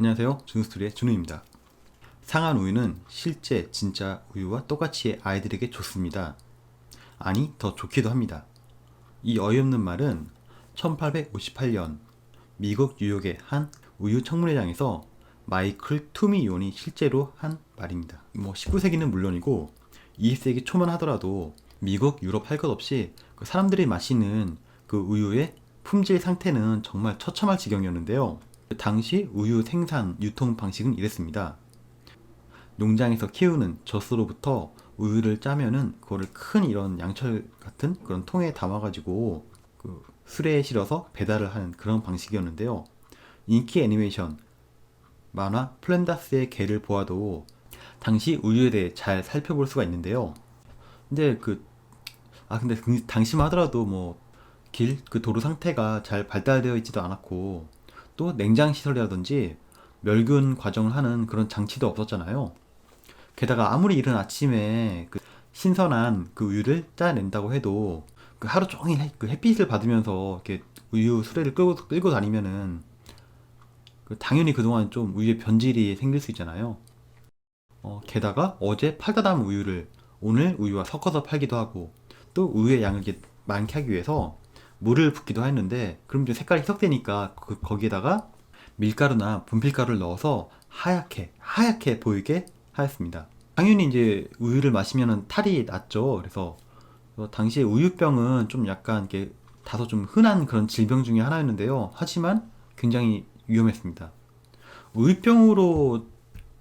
안녕하세요. 준우스토리의 준우입니다. 상한 우유는 실제 진짜 우유와 똑같이 아이들에게 좋습니다. 아니, 더 좋기도 합니다. 이 어이없는 말은 1858년 미국 뉴욕의 한 우유 청문회장에서 마이클 투미온이 실제로 한 말입니다. 뭐 19세기는 물론이고 20세기 초만 하더라도 미국, 유럽 할 것 없이 그 사람들이 마시는 그 우유의 품질 상태는 정말 처참할 지경이었는데요. 그 당시 우유 생산, 유통 방식은 이랬습니다. 농장에서 키우는 젖소로부터 우유를 짜면은 그거를 큰 이런 양철 같은 그런 통에 담아가지고 그 수레에 실어서 배달을 하는 그런 방식이었는데요. 인기 애니메이션 만화 플랜다스의 개를 보아도 당시 우유에 대해 잘 살펴볼 수가 있는데요. 근데 그, 아, 근데 그 당시만 하더라도 뭐, 길, 그 도로 상태가 잘 발달되어 있지도 않았고, 또 냉장 시설이라든지 멸균 과정을 하는 그런 장치도 없었잖아요. 게다가 아무리 이른 아침에 그 신선한 그 우유를 짜낸다고 해도 그 하루 종일 해- 그 햇빛을 받으면서 이렇게 우유 수레를 끌고, 끌고 다니면은 그 당연히 그동안 좀 우유의 변질이 생길 수 있잖아요. 어, 게다가 어제 팔다 남은 우유를 오늘 우유와 섞어서 팔기도 하고 또 우유의 양을 많게 하기 위해서 물을 붓기도 했는데 그럼 이제 색깔이 희석되니까 그, 거기에다가 밀가루나 분필가루를 넣어서 하얗게 하얗게 보이게 하였습니다. 당연히 이제 우유를 마시면 탈이 났죠. 그래서 어, 당시에 우유병은 좀 약간 이렇게 다소 좀 흔한 그런 질병 중에 하나였는데요. 하지만 굉장히 위험했습니다. 우유병으로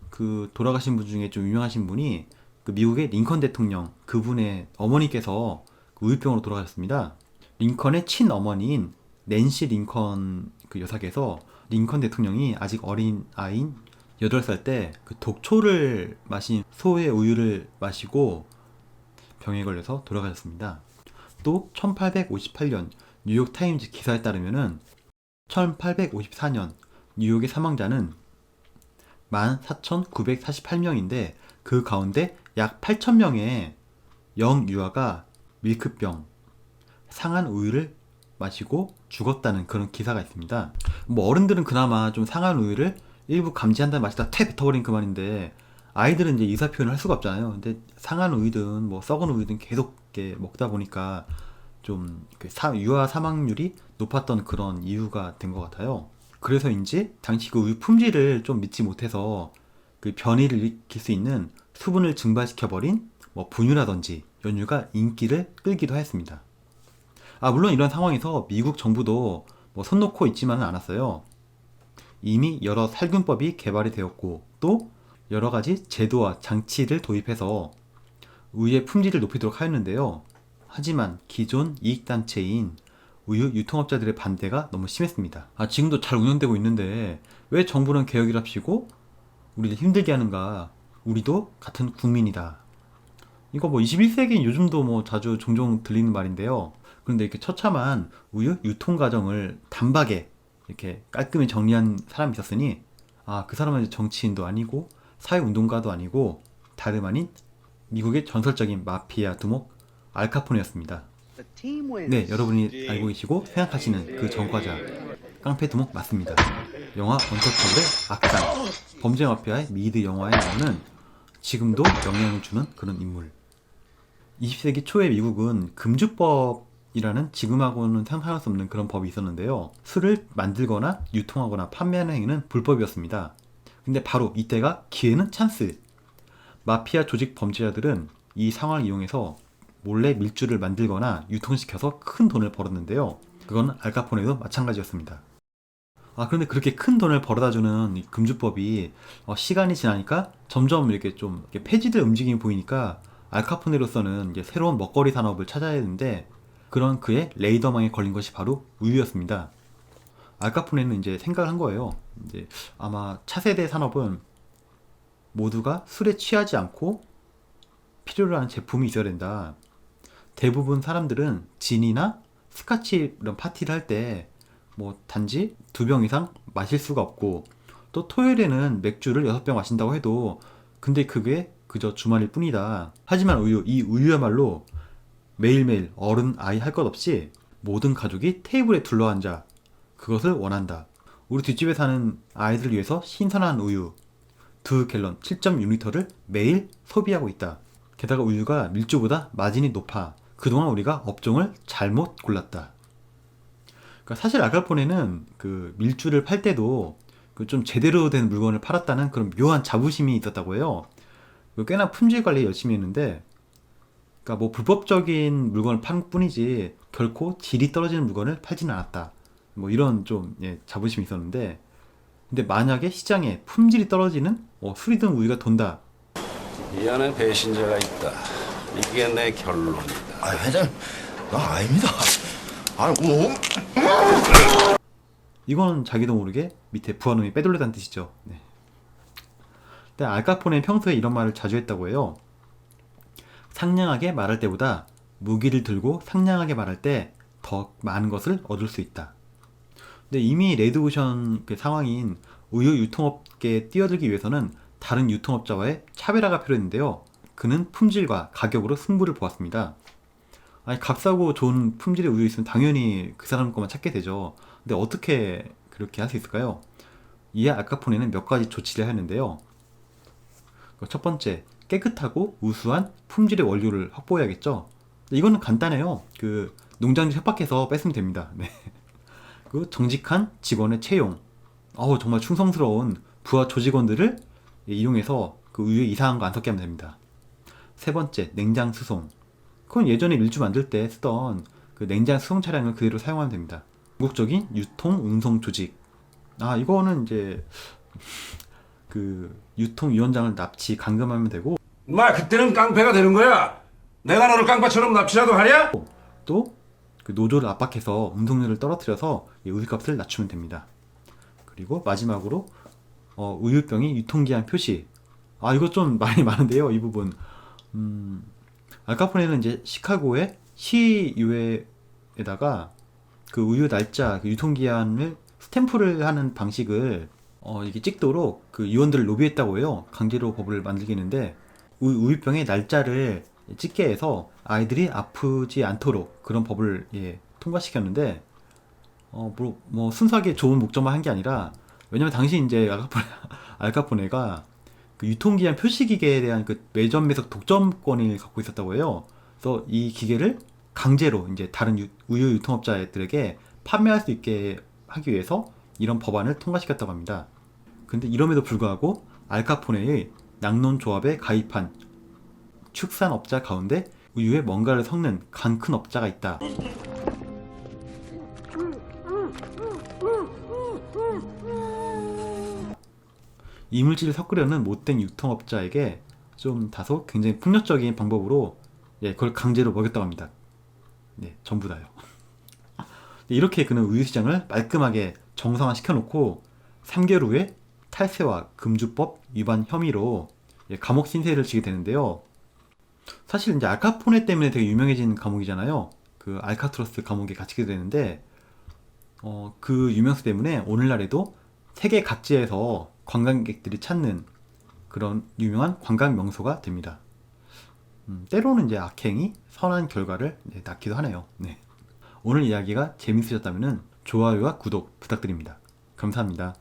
그 돌아가신 분 중에 좀 유명하신 분이 그 미국의 링컨 대통령 그분의 어머니께서 그 우유병으로 돌아가셨습니다. 링컨의 친어머니인 낸시 링컨 그 여사께서 링컨 대통령이 아직 어린 아이인 8살 때 그 독초를 마신 소의 우유를 마시고 병에 걸려서 돌아가셨습니다. 또 1858년 뉴욕 타임즈 기사에 따르면은 1854년 뉴욕의 사망자는 14,948명인데 그 가운데 약 8,000명의 영유아가 밀크병, 상한 우유를 마시고 죽었다는 그런 기사가 있습니다. 뭐 어른들은 그나마 좀 상한 우유를 일부 감지한 다음에 마시다 퇴 뱉어버린 그만인데 아이들은 이제 의사 표현을 할 수가 없잖아요. 근데 상한 우유든 뭐 썩은 우유든 계속 이렇게 먹다 보니까 좀그 사- 유아 사망률이 높았던 그런 이유가 된 것 같아요. 그래서인지 당시 그 우유 품질을 좀 믿지 못해서 그 변이를 일으킬 수 있는 수분을 증발시켜버린 뭐 분유라든지 연유가 인기를 끌기도 했습니다. 아, 물론 이런 상황에서 미국 정부도 뭐 손 놓고 있지만은 않았어요. 이미 여러 살균법이 개발이 되었고 또 여러 가지 제도와 장치를 도입해서 우유의 품질을 높이도록 하였는데요. 하지만 기존 이익단체인 우유 유통업자들의 반대가 너무 심했습니다. 아, 지금도 잘 운영되고 있는데 왜 정부는 개혁이랍시고 우리를 힘들게 하는가? 우리도 같은 국민이다. 이거 뭐 21세기인 요즘도 뭐 자주 종종 들리는 말인데요. 그런데 이렇게 처참한 우유 유통 과정을 단박에 이렇게 깔끔히 정리한 사람이 있었으니 아, 그 사람은 정치인도 아니고 사회운동가도 아니고 다름 아닌 미국의 전설적인 마피아 두목 알카포네였습니다. 네, 여러분이 알고 계시고 생각하시는 그 전과자 깡패 두목 맞습니다. 영화 언터처블의 악당 범죄 마피아의 미드 영화에 나오는 지금도 영향을 주는 그런 인물. 20세기 초의 미국은 금주법 이라는 지금하고는 상상할 수 없는 그런 법이 있었는데요. 술을 만들거나 유통하거나 판매하는 행위는 불법이었습니다. 근데 바로 이때가 기회는 찬스. 마피아 조직 범죄자들은 이 상황을 이용해서 몰래 밀주를 만들거나 유통시켜서 큰 돈을 벌었는데요. 그건 알카포네도 마찬가지였습니다. 아, 그런데 그렇게 큰 돈을 벌어다주는 이 금주법이 어, 시간이 지나니까 점점 이렇게 좀 이렇게 폐지될 움직임이 보이니까 알카포네로서는 이제 새로운 먹거리 산업을 찾아야 되는데 그런 그의 레이더망에 걸린 것이 바로 우유였습니다. 알카포네는 이제 생각을 한 거예요. 이제 아마 차세대 산업은 모두가 술에 취하지 않고 필요로 하는 제품이 있어야 된다. 대부분 사람들은 진이나 스카치 이런 파티를 할 때 뭐 단지 두 병 이상 마실 수가 없고 또 토요일에는 맥주를 여섯 병 마신다고 해도 근데 그게 그저 주말일 뿐이다. 하지만 우유, 이 우유야말로 매일매일 어른, 아이 할 것 없이 모든 가족이 테이블에 둘러앉아 그것을 원한다. 우리 뒷집에 사는 아이들을 위해서 신선한 우유 두 갤런 7.6리터를 매일 소비하고 있다. 게다가 우유가 밀주보다 마진이 높아. 그동안 우리가 업종을 잘못 골랐다. 그러니까 사실 알카포네는 그 밀주를 팔 때도 그 좀 제대로 된 물건을 팔았다는 그런 묘한 자부심이 있었다고 해요. 그 꽤나 품질 관리 열심히 했는데, 그러니까 뭐 불법적인 물건을 판 뿐이지 결코 질이 떨어지는 물건을 팔지는 않았다. 뭐 이런 좀 예, 자부심이 있었는데, 근데 만약에 시장에 품질이 떨어지는 어, 술이 든 우유가 돈다. 이 안에 배신자가 있다. 이게 내 결론이다. 아, 회장님, 나 아닙니다. 아니, 뭐, 이거는 자기도 모르게 밑에 부하놈이 빼돌려다는 뜻이죠. 네. 근데 알카포네는 평소에 이런 말을 자주 했다고 해요. 상냥하게 말할 때보다 무기를 들고 상냥하게 말할 때 더 많은 것을 얻을 수 있다. 근데 이미 레드오션 그 상황인 우유 유통업계에 뛰어들기 위해서는 다른 유통업자와의 차별화가 필요했는데요. 그는 품질과 가격으로 승부를 보았습니다. 아니 값싸고 좋은 품질의 우유 있으면 당연히 그 사람 것만 찾게 되죠. 근데 어떻게 그렇게 할 수 있을까요? 이에 알카포네는 몇 가지 조치를 했는데요. 그첫 번째, 깨끗하고 우수한 품질의 원료를 확보해야겠죠. 이거는 간단해요. 그 농장주 협박해서 뺐으면 됩니다. 네. 그 정직한 직원의 채용. 어우 정말 충성스러운 부하 조직원들을 이용해서 그 우유에 이상한 거 안 섞게 하면 됩니다. 세 번째, 냉장 수송. 그건 예전에 밀주 만들 때 쓰던 그 냉장 수송 차량을 그대로 사용하면 됩니다. 궁극적인 유통 운송 조직. 아 이거는 이제 그 유통 위원장을 납치 감금하면 되고 마 그때는 깡패가 되는 거야. 내가 너를 깡패처럼 납치라도 하냐? 또 그 노조를 압박해서 운송료를 떨어뜨려서 이 우유값을 낮추면 됩니다. 그리고 마지막으로 어, 우유병이 유통기한 표시. 아 이거 좀 말이 많은데요 이 부분. 음, 알카포네는 이제 시카고의 시의회에다가 그 우유 날짜, 그 유통기한을 스탬프를 하는 방식을 어, 이게 찍도록 그 의원들을 로비했다고 해요. 강제로 법을 만들기는데 우, 우유병의 날짜를 찍게 해서 아이들이 아프지 않도록 그런 법을 예, 통과시켰는데 어, 뭐, 뭐 순수하게 좋은 목적만 한 게 아니라 왜냐면 당시 이제 알카포네, 알카포네가 그 유통기한 표시기계에 대한 그 매점 매석 독점권을 갖고 있었다고 해요. 그래서 이 기계를 강제로 이제 다른 유, 우유 유통업자들에게 판매할 수 있게 하기 위해서 이런 법안을 통과시켰다고 합니다. 근데 이럼에도 불구하고 알카포네의 낙론조합에 가입한 축산업자 가운데 우유에 뭔가를 섞는 간 큰 업자가 있다. 이물질을 섞으려는 못된 유통업자에게 좀 다소 굉장히 폭력적인 방법으로 예, 그걸 강제로 먹였다고 합니다. 네, 전부 다요. 이렇게 그는 우유 시장을 말끔하게 정상화 시켜놓고 3개월 후에 탈세와 금주법 위반 혐의로 예, 감옥 신세를 지게 되는데요. 사실 이제 알카포네 때문에 되게 유명해진 감옥이잖아요. 그 알카트로스 감옥에 갇히게 되는데 어, 그 유명세 때문에 오늘날에도 세계 각지에서 관광객들이 찾는 그런 유명한 관광 명소가 됩니다. 음, 때로는 이제 악행이 선한 결과를 네, 낳기도 하네요. 네. 오늘 이야기가 재밌으셨다면 좋아요와 구독 부탁드립니다. 감사합니다.